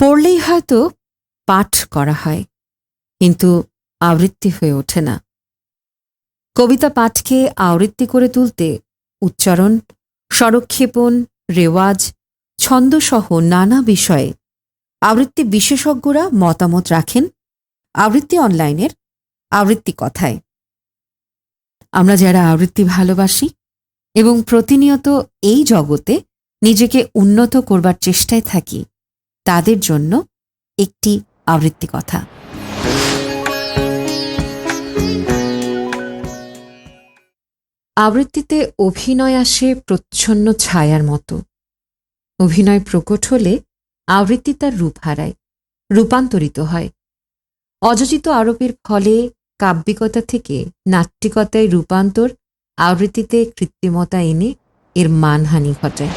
পড়লেই হয়তো পাঠ করা হয়, কিন্তু আবৃত্তি হয়ে ওঠে না। কবিতা পাঠকে আবৃত্তি করে তুলতে উচ্চারণ স্বরক্ষেপণ রেওয়াজ, ছন্দসহ নানা বিষয়ে আবৃত্তি বিশেষজ্ঞরা মতামত রাখেন আবৃত্তি অনলাইনের আবৃত্তি কথায়। আমরা যারা আবৃত্তি ভালোবাসি এবং প্রতিনিয়ত এই জগতে নিজেকে উন্নত করবার চেষ্টায় থাকি তাদের জন্য একটি আবৃত্তি কথা। আবৃত্তিতে অভিনয় আসে প্রচ্ছন্ন ছায়ার মতো। অভিনয় প্রকট হলে আবৃত্তি তার রূপ হারায়, রূপান্তরিত হয়। অযোচিত আরোপের ফলে কাব্যিকতা থেকে নাট্যিকতায় রূপান্তর আবৃত্তিতে কৃত্রিমতা এনে এর মানহানি ঘটায়।